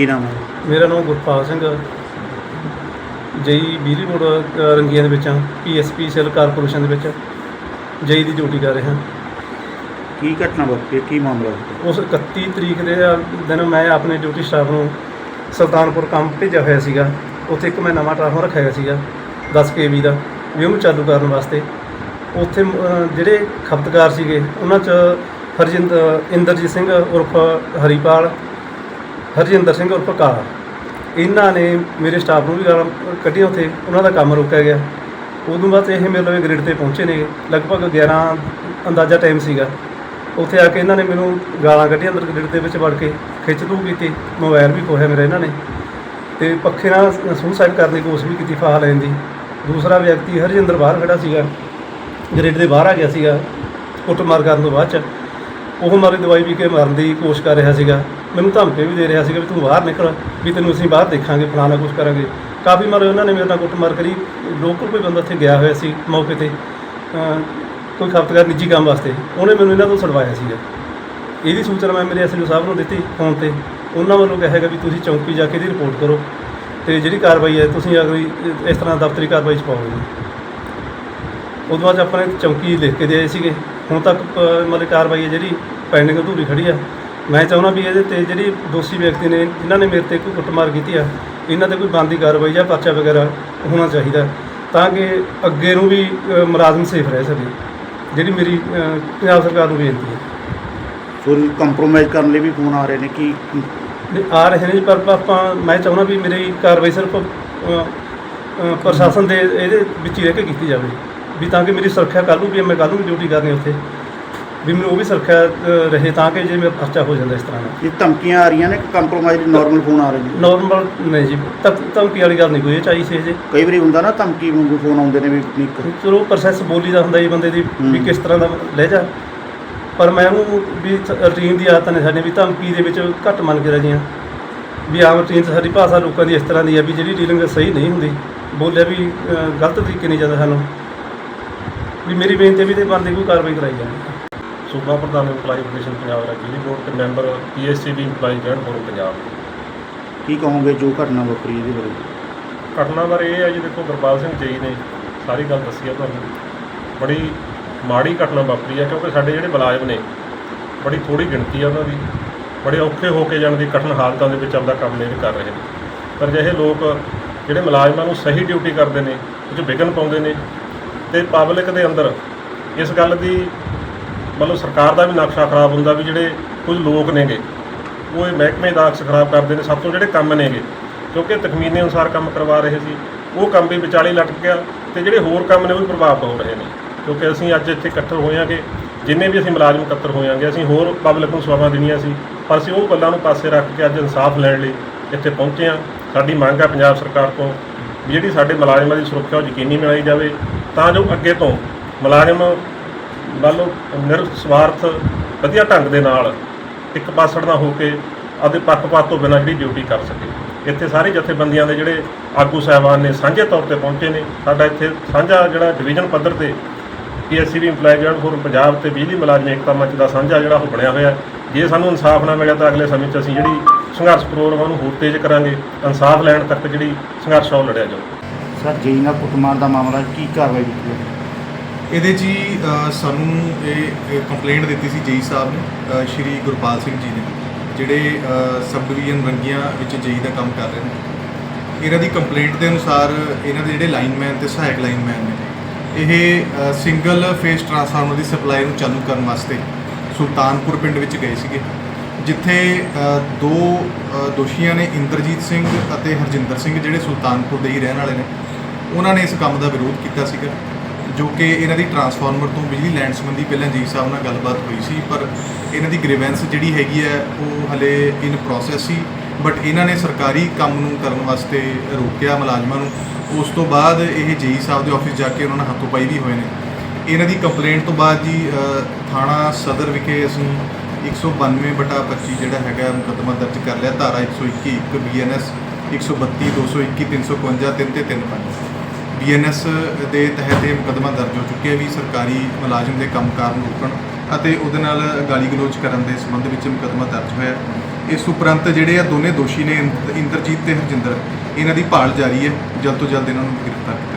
ਕੀ ਨਾਮ ਹੈ? ਮੇਰਾ ਨਾਮ ਗੁਰਪਾਲ ਸਿੰਘ ਜਈ ਬਿਜਲੀ ਬੋਰਡ ਅ, ਰੰਗੀਆਂ ਦੇ ਵਿੱਚ ਹਾਂ ਪੀਐਸਪੀ ਸੈਲ ਕਾਰਪੋਰੇਸ਼ਨ ਦੇ ਵਿੱਚ ਜਈ ਦੀ ਡਿਊਟੀ ਕਰ ਰਿਹਾ। ਕੀ ਘਟਨਾ ਵਾਪਰੀ? ਹੈ? ਕੀ ਮਾਮਲਾ ਹੈ ਉਸ 31 ਤਰੀਕ ਦੇ ਦਿਨ ਮੈਂ ਆਪਣੇ ਡਿਊਟੀ ਸਟਾਫ ਨੂੰ ਸੁਲਤਾਨਪੁਰ ਕੰਮ ਭੇਜਿਆ ਹੋਇਆ ਸੀਗਾ। ਉੱਥੇ ਇੱਕ ਮੈਂ ਨਵਾਂ ਟਰਾਂਸਫਾਰਮਰ ਰੱਖਿਆ ਹੋਇਆ ਸੀਗਾ 10 ਕੇਵੀ ਦਾ। ਵੀ ਉਹਨੂੰ ਚਾਲੂ ਕਰਨ ਵਾਸਤੇ। ਉੱਥੇ ਜਿਹੜੇ ਖਪਤਕਾਰ ਸੀਗੇ ਉਹਨਾਂ 'ਚ ਹਰਜਿੰਦ ਇੰਦਰਜੀਤ ਸਿੰਘ ਉਰਫ ਹਰੀਪਾਲ ਹਰਜਿੰਦਰ ਸਿੰਘ ਉਰਫ ਕਾਲਾ ਇਹਨਾਂ ਨੇ ਮੇਰੇ ਸਟਾਫ ਨੂੰ ਵੀ ਗਾਲਾਂ ਕੱਢੀਆਂ ਉੱਥੇ, ਉਹਨਾਂ ਦਾ ਕੰਮ ਰੋਕਿਆ ਗਿਆ। ਉਦੋਂ ਬਾਅਦ ਇਹ ਮੇਰੇ ਲਵੇ ਗ੍ਰਿਡ ਤੇ ਪਹੁੰਚੇ ਨੇ ਲਗਭਗ 11 ਅੰਦਾਜ਼ਾ ਟਾਈਮ ਸੀਗਾ। ਉੱਥੇ ਆ ਕੇ ਇਹਨਾਂ ਨੇ ਮੈਨੂੰ ਗਾਲਾਂ ਕੱਢੀਆਂ ਅੰਦਰ ਗ੍ਰਿਡ ਦੇ ਵਿੱਚ ਵੜ ਕੇ, ਖਿੱਚ ਤੂ ਕੀਤੀ। ਮੋਬਾਈਲ ਵੀ ਖੋਹਿਆ ਮੇਰਾ ਇਹਨਾਂ ਨੇ। ਤੇ ਪੱਖੇ ਨਾਲ ਸੁਸਾਈਡ ਕਰਨ ਦੀ ਕੋਸ਼ਿਸ਼ ਵੀ ਕੀਤੀ ਫਾਹਾ ਲੈਣ ਦੀ। ਦੂਸਰਾ ਵਿਅਕਤੀ ਹਰਜਿੰਦਰ ਬਾਹਰ ਖੜਾ ਸੀਗਾ। ਗ੍ਰਿਡ ਦੇ ਬਾਹਰ ਆ ਗਿਆ ਸੀਗਾ। ਕੁੱਟਮਾਰ ਕਰਨ ਤੋਂ ਬਾਅਦ ਚ। ਉਹ ਮਾਰੀ ਦਵਾਈ ਪੀ ਕੇ ਮਾਰਨ ਦੀ ਕੋਸ਼ਿਸ਼ ਕਰ ਰਿਹਾ ਸੀਗਾ। ਮੈਨੂੰ ਧਮਕੇ ਵੀ ਦੇ ਰਿਹਾ ਸੀਗਾ ਵੀ ਤੂੰ ਬਾਹਰ ਨਿਕਲ, ਵੀ ਤੈਨੂੰ ਅਸੀਂ ਬਾਹਰ ਦੇਖਾਂਗੇ, ਫਲਾਣਾ ਕੁਛ ਕਰਾਂਗੇ। ਕਾਫੀ ਮਾਰੇ ਉਹਨਾਂ ਨੇ ਮੇਰੇ ਨਾਲ ਕੁੱਟਮਾਰ ਕਰੀ। ਲੋਕਲ ਕੋਈ ਬੰਦਾ ਉੱਥੇ ਗਿਆ ਹੋਇਆ ਸੀ ਮੌਕੇ ਤੇ ਕੋਈ ਖਪਤਕਾਰ ਨਿੱਜੀ ਕੰਮ ਵਾਸਤੇ, ਉਹਨੇ ਮੈਨੂੰ ਇਹਨਾਂ ਤੋਂ ਛੁਡਵਾਇਆ ਸੀਗਾ। ਇਹਦੀ ਸੂਚਨਾ ਮੈਂ ਮੇਰੇ ਐਸਐਲਓ ਸਾਹਿਬ ਨੂੰ ਦਿੱਤੀ ਫੋਨ ਤੇ। ਉਹਨਾਂ ਵੱਲੋਂ ਕਿਹਾ ਹੈਗਾ ਵੀ ਤੁਸੀਂ ਚੌਂਕੀ ਜਾ ਕੇ ਇਹਦੀ ਰਿਪੋਰਟ ਕਰੋ ਤੇ ਜਿਹੜੀ ਕਾਰਵਾਈ ਹੈ, ਤੁਸੀਂ ਅਗਲੀ, ਇਸ ਤਰ੍ਹਾਂ ਦਫ਼ਤਰੀ ਕਾਰਵਾਈ ਚ ਪਾਓਗੇ। ਉਦੋਂ ਬਾਅਦ ਆਪਾਂ ਨੇ ਚੌਂਕੀ ਲਿਖ ਕੇ ਦੇ ਆਏ ਸੀਗੇ। ਹੁਣ ਤੱਕ ਮਤਲਬ ਕਾਰਵਾਈ ਹੈ ਜਿਹੜੀ, ਪੈਂਡਿੰਗ ਅਧੂਰੀ ਖੜੀ ਆ। ਮੈਂ ਚਾਹੁੰਦਾ ਵੀ ਇਹਦੇ ਤੇ ਜਿਹੜੀ ਦੋਸ਼ੀ ਵਿਅਕਤੀ ਨੇ ਜਿਨ੍ਹਾਂ ਨੇ ਮੇਰੇ ਤੇ ਕੋਈ ਕੁੱਟਮਾਰ ਕੀਤੀ ਆ ਇਹਨਾਂ ਤੇ ਕੋਈ ਬੰਦੀ ਕਾਰਵਾਈ ਜਾਂ ਪਰਚਾ ਵਗੈਰਾ ਹੋਣਾ ਚਾਹੀਦਾ। ਤਾਂ ਕਿ ਅੱਗੇ ਨੂੰ ਵੀ ਮੁਲਾਜ਼ਮ ਸੇਫ ਰਹਿ ਸਕੇ। ਜਿਹੜੀ ਮੇਰੀ ਪੰਜਾਬ ਸਰਕਾਰ ਨੂੰ ਬੇਨਤੀ ਹੈ। ਸੋ ਕੰਪਰੋਮਾਈਜ਼ ਕਰਨ ਲਈ ਵੀ ਫੋਨ ਆ ਰਹੇ ਨੇ ਕੀ ਆ ਰਹੇ ਨੇ ਪਰ ਆਪਾਂ ਮੈਂ ਚਾਹੁੰਦਾ ਵੀ ਮੇਰੀ ਕਾਰਵਾਈ ਸਿਰਫ ਪ੍ਰਸ਼ਾਸਨ ਦੇ ਇਹਦੇ ਵਿੱਚ ਹੀ ਰਹਿ ਕੇ ਕੀਤੀ ਜਾਵੇ। ਵੀ ਤਾਂ ਕਿ ਮੇਰੀ ਸੁਰੱਖਿਆ ਕੱਲ੍ਹ ਨੂੰ ਵੀ ਮੈਂ ਕੱਲ੍ਹ ਨੂੰ ਡਿਊਟੀ ਕਰਨੀ ਉੱਥੇ। ਵੀ ਮੈਨੂੰ ਉਹ ਵੀ ਸੁਰੱਖਿਆ ਅ, ਰਹੇ ਤਾਂ ਕਿ ਜੇ ਮੇਰਾ ਪਰਚਾ ਹੋ ਜਾਂਦਾ ਇਸ ਤਰ੍ਹਾਂ ਦਾ। ਇਹ ਧਮਕੀਆਂ ਆ ਰਹੀਆਂ ਨੇ ਕਿ ਕੰਪਰੋਮਾਈਜ਼ ਨਾਰਮਲ ਫੋਨ ਆ ਰਹੇ ਨੇ ਨਾਰਮਲ ਨਹੀਂ ਜੀ। ਧਮ- ਧਮਕੀ ਵਾਲੀ ਗੱਲ ਨਹੀਂ ਕੋਈ ਇਹ ਚਾਹੀ ਸੀ ਜੇ। ਕਈ ਵਾਰੀ ਹੁੰਦਾ ਨਾ ਧਮਕੀ ਵਾਂਗੂ ਫੋਨ ਆਉਂਦੇ ਨੇ ਵੀ ਨਿਕ ਚਲੋ ਪ੍ਰੋਸੈਸ ਬੋਲੀ ਦਾ ਹੁੰਦਾ ਜੀ ਬੰਦੇ ਦੀ ਵੀ ਹੂੰ। ਕਿਸ ਤਰ੍ਹਾਂ ਦਾ ਲਹਿਜਾ ਪਰ ਮੈਂ ਉਹਨੂੰ ਵੀ ਰੂਟੀਨ ਦੀ ਆਦਤ ਨੇ ਸਾਡੇ ਵੀ ਧਮਕੀ ਦੇ ਵਿੱਚ ਘੱਟ ਮੰਨ ਕੇ ਹਾਂ ਵੀ ਆਮ ਰੂਟੀਨ 'ਚ ਸਾਡੀ ਭਾਸ਼ਾ ਲੋਕਾਂ ਦੀ ਇਸ ਤਰ੍ਹਾਂ ਦੀ ਹੈ ਵੀ ਜਿਹੜੀ ਡੀਲਿੰਗ ਸਹੀ ਨਹੀਂ ਹੁੰਦੀ ਬੋਲਿਆ ਵੀ ਅ, ਗਲਤ ਤਰੀਕੇ ਨਹੀਂ ਜਾਂਦਾ ਸਾਨੂੰ। ਵੀ ਮੇਰੀ ਬੇਨਤੀ ਹੈ ਵੀ ਤੇ ਬੰਦੇ ਕੋਈ ਕਾਰਵਾਈ ਕਰਾਈ ਜਾਵੇ। ਸੂਬਾ ਪ੍ਰਧਾਨ ਇੰਪਲਾਈ ਫੈਡਰੇਸ਼ਨ ਪੰਜਾਬ ਦਾ ਬਿਜਲੀ ਬੋਰਡ ਤੇ member PSCB employee joint forum Punjab. ਕੀ ਕਹੋਗੇ ਜੋ ਘਟਨਾ ਵਾਪਰੀ ਇਹਦੇ ਬਾਰੇ? ਘਟਨਾ ਬਾਰੇ ਇਹ ਹੈ ਜੀ ਦੇਖੋ ਗੁਰਪਾਲ ਸਿੰਘ ਜੀ ਨੇ ਸਾਰੀ ਗੱਲ ਦੱਸੀ ਹੈ ਤੁਹਾਨੂੰ। ਬੜੀ ਮਾੜੀ ਘਟਨਾ ਵਾਪਰੀ ਹੈ ਕਿਉਂਕਿ ਸਾਡੇ ਜਿਹੜੇ ਮੁਲਾਜ਼ਮ ਨੇ ਬੜੀ ਥੋੜੀ ਗਿਣਤੀ ਹੈ ਉਹਨਾਂ ਦੀ। ਬੜੇ ਔਖੇ ਹੋ ਕੇ ਜਾਣ ਦੀ ਕਠਿਨ ਹਾਲਤਾਂ ਦੇ ਵਿੱਚ ਆਪਦਾ ਕੰਮ ਨਹੀਂ ਕਰ ਰਹੇ ਪਰ ਜਿਹੇ ਲੋਕ ਜਿਹੜੇ ਮੁਲਾਜ਼ਮਾਂ ਨੂੰ ਸਹੀ ਡਿਊਟੀ ਕਰਦੇ ਨੇ ਉਹ 'ਚ ਵਿਘਨ ਪਾਉਂਦੇ ਨੇ ਤੇ ਪਬਲਿਕ ਦੇ ਅੰਦਰ ਇਸ ਗੱਲ ਦੀ ਮਤਲਬ ਸਰਕਾਰ ਦਾ ਵੀ ਨਕਸ਼ਾ ਖਰਾਬ ਹੁੰਦਾ ਵੀ ਜਿਹੜੇ ਕੁਝ ਲੋਕ ਨੇਗੇ, ਉਹ ਇਹ ਮਹਿਕਮੇ ਦਾ ਅਕਸ ਖਰਾਬ ਕਰਦੇ ਨੇ ਸਭ ਤੋਂ ਜਿਹੜੇ ਕੰਮ ਨੇਗੇ। ਕਿਉਂਕਿ ਤਖਮੀਨੇ ਅਨੁਸਾਰ ਕੰਮ ਕਰਵਾ ਰਹੇ ਸੀ, ਉਹ ਕੰਮ ਵੀ ਵਿਚਾਲੇ ਲਟਕ ਗਿਆ ਤੇ ਜਿਹੜੇ ਹੋਰ ਕੰਮ ਨੇ ਉਹ ਵੀ ਪ੍ਰਭਾਵਿਤ ਹੋ ਰਹੇ ਨੇ। ਕਿਉਂਕਿ ਅਸੀਂ ਅੱਜ ਇੱਥੇ ਇਕੱਠੇ ਹੋਇਆਂਗੇ ਜਿੰਨੇ ਵੀ ਅਸੀਂ ਮੁਲਾਜ਼ਮ ਇਕੱਤਰ ਹੋਇਆਂਗੇ ਅਸੀਂ ਹੋਰ ਪਬਲਿਕ ਨੂੰ ਸੇਵਾਵਾਂ ਦੇਣੀਆਂ ਸੀ, ਪਰ ਅਸੀਂ ਉਹ ਗੱਲਾਂ ਨੂੰ ਪਾਸੇ ਰੱਖ ਕੇ ਅੱਜ ਇਨਸਾਫ ਲੈਣ ਲਈ ਇੱਥੇ ਪਹੁੰਚੇ ਹਾਂ। ਸਾਡੀ ਮੰਗ ਹੈ ਪੰਜਾਬ ਸਰਕਾਰ ਤੋਂ ਵੀ ਜਿਹੜੀ ਸਾਡੇ ਮੁਲਾਜ਼ਮਾਂ ਦੀ ਸੁਰੱਖਿਆ ਉਹ ਯਕੀਨੀ ਬਣਾਈ ਜਾਵੇ, ਤਾਂ ਜੋ ਅੱਗੇ ਤੋਂ ਮੁਲਾਜ਼ਮ ਮੰਨ ਲਓ ਨਿਰਸਵਾਰਥ ਵਧੀਆ ਢੰਗ ਦੇ ਨਾਲ ਇੱਕ ਪਾਸੜ ਨਾ ਹੋ ਕੇ ਅਤੇ ਪੱਖਪਾਤ ਤੋਂ ਬਿਨਾਂ ਜਿਹੜੀ ਡਿਊਟੀ ਕਰ ਸਕੇ। ਇੱਥੇ ਸਾਰੇ ਜਥੇਬੰਦੀਆਂ ਦੇ ਜਿਹੜੇ ਆਗੂ ਸਾਹਿਬਾਨ ਨੇ ਸਾਂਝੇ ਤੌਰ ਤੇ ਪਹੁੰਚੇ ਨੇ। ਸਾਡਾ ਇੱਥੇ ਸਾਂਝਾ ਜਿਹੜਾ ਡਿਵੀਜ਼ਨ ਪੱਧਰ ਤੇ PSCB employee joint forum Punjab ਤੇ ਬਿਜਲੀ ਮੁਲਾਜ਼ਮ ਏਕਤਾ ਮੰਚ ਦਾ ਸਾਂਝਾ ਜਿਹੜਾ ਉਹ ਬਣਿਆ ਹੋਇਆ। ਜੇ ਸਾਨੂੰ ਇਨਸਾਫ ਨਾ ਮਿਲਿਆ ਤਾਂ ਅਗਲੇ ਸਮੇਂ 'ਚ ਅਸੀਂ ਜਿਹੜੀ ਸੰਘਰਸ਼ ਪ੍ਰੋਗਰਾਮ ਨੂੰ ਹੋਰ ਤੇਜ਼ ਕਰਾਂਗੇ। ਇਨਸਾਫ ਲੈਣ ਤੱਕ ਜਿਹੜੀ ਸੰਘਰਸ਼ ਆ ਉਹ ਲੜਿਆ ਜਾਊ। ਸਰ ਜੀ ਕੁੱਟਮਾਰ ਦਾ ਮਾਮਲਾ ਕੀ ਕਾਰਵਾਈ ਕੀਤੀ ਹੈ ਇਹਦੇ 'ਚ ਹੀ ਅ, ਸਾਨੂੰ ਇਹ ਕੰਪਲੇਂਟ ਦਿੱਤੀ ਸੀ ਜੇਈ ਸਾਹਿਬ ਨੇ ਅ, ਸ਼੍ਰੀ ਗੁਰਪਾਲ ਸਿੰਘ ਜੀ ਨੇ ਜਿਹੜੇ ਸਬ ਡਿਵੀਜ਼ਨ ਰੰਗੀਆਂ ਵਿੱਚ ਜੇਈ ਦਾ ਕੰਮ ਕਰ ਰਹੇ ਨੇ। ਇਹਨਾਂ ਦੀ ਕੰਪਲੇਂਟ ਦੇ ਅਨੁਸਾਰ ਇਹਨਾਂ ਦੇ ਜਿਹੜੇ ਲਾਈਨਮੈਨ ਤੇ ਸਹਾਇਕ ਲਾਈਨਮੈਨ ਨੇ ਇਹ ਸਿੰਗਲ ਫੇਸ ਟਰਾਂਸਫਾਰਮਰ ਦੀ ਸਪਲਾਈ ਨੂੰ ਚਾਲੂ ਕਰਨ ਵਾਸਤੇ ਸੁਲਤਾਨਪੁਰ ਪਿੰਡ ਵਿੱਚ ਗਏ ਸੀਗੇ ਜਿੱਥੇ ਅ, ਦੋ ਅ, ਦੋਸ਼ੀਆਂ ਨੇ ਇੰਦਰਜੀਤ ਸਿੰਘ ਅਤੇ ਹਰਜਿੰਦਰ ਸਿੰਘ ਜਿਹੜੇ ਸੁਲਤਾਨਪੁਰ ਦੇ ਹੀ ਰਹਿਣ ਵਾਲੇ ਨੇ ਉਹਨਾਂ ਨੇ ਇਸ ਕੰਮ ਦਾ ਵਿਰੋਧ ਕੀਤਾ ਸੀਗਾ। ਜੋ ਕਿ ਇਹਨਾਂ ਦੀ ਟਰਾਂਸਫਾਰਮਰ ਤੋਂ ਬਿਜਲੀ ਲੈਣ ਸੰਬੰਧੀ ਪਹਿਲਾਂ ਜੀ ਸਾਹਿਬ ਨਾਲ ਗੱਲਬਾਤ ਹੋਈ ਸੀ, ਪਰ ਇਹਨਾਂ ਦੀ ਗ੍ਰੀਵੈਂਸ ਜਿਹੜੀ ਹੈਗੀ ਹੈ, ਉਹ ਹਲੇ ਇਨ ਪ੍ਰੋਸੈਸ ਸੀ ਬਟ ਇਹਨਾਂ ਨੇ ਸਰਕਾਰੀ ਕੰਮ ਨੂੰ ਕਰਨ ਵਾਸਤੇ ਰੋਕਿਆ ਮੁਲਾਜ਼ਮਾਂ ਨੂੰ। ਉਸ ਤੋਂ ਬਾਅਦ ਇਹ ਜੀ ਸਾਹਿਬ ਦੇ ਆਫਿਸ ਜਾ ਕੇ ਉਹਨਾਂ ਨਾਲ ਹੱਥੋਂ ਪਾਈ ਵੀ ਹੋਏ ਨੇ। ਇਹਨਾਂ ਦੀ ਕੰਪਲੇਂਟ ਤੋਂ ਬਾਅਦ ਜੀ ਥਾਣਾ ਸਦਰ ਵਿਖੇ ਅਸੀਂ 192 ਬਟਾ 25 ਜਿਹੜਾ ਹੈਗਾ, ਮੁਕੱਦਮਾ ਦਰਜ ਕਰ ਲਿਆ, ਧਾਰਾ 121 ਇੱਕ ਬੀਐਨਐਸ 132 221 352 3 ਤੇ 35 ਬੀਐਨਐਸ ਦੇ ਤਹਿਤ ਇਹ ਮੁਕੱਦਮਾ ਦਰਜ ਹੋ ਚੁੱਕਿਆ ਵੀ ਸਰਕਾਰੀ ਮੁਲਾਜ਼ਮ ਦੇ ਕੰਮਕਾਰ ਨੂੰ ਰੋਕਣ ਅਤੇ ਉਹਦੇ ਨਾਲ ਗਾਲੀ ਗਲੋਚ ਕਰਨ ਦੇ ਸੰਬੰਧ ਵਿੱਚ ਮੁਕੱਦਮਾ ਦਰਜ ਹੋਇਆ ਇਸ ਉਪਰੰਤ ਜਿਹੜੇ ਆ ਦੋਨੇ ਦੋਸ਼ੀ ਨੇ ਇੰਦ- ਇੰਦਰਜੀਤ ਤੇ ਹਰਜਿੰਦਰ, ਇਹਨਾਂ ਦੀ ਭਾਲ ਜਾਰੀ ਹੈ। ਜਲਦ ਤੋਂ ਜਲਦ ਇਹਨਾਂ ਨੂੰ ਗ੍ਰਿਫਤਾਰ ਕੀਤਾ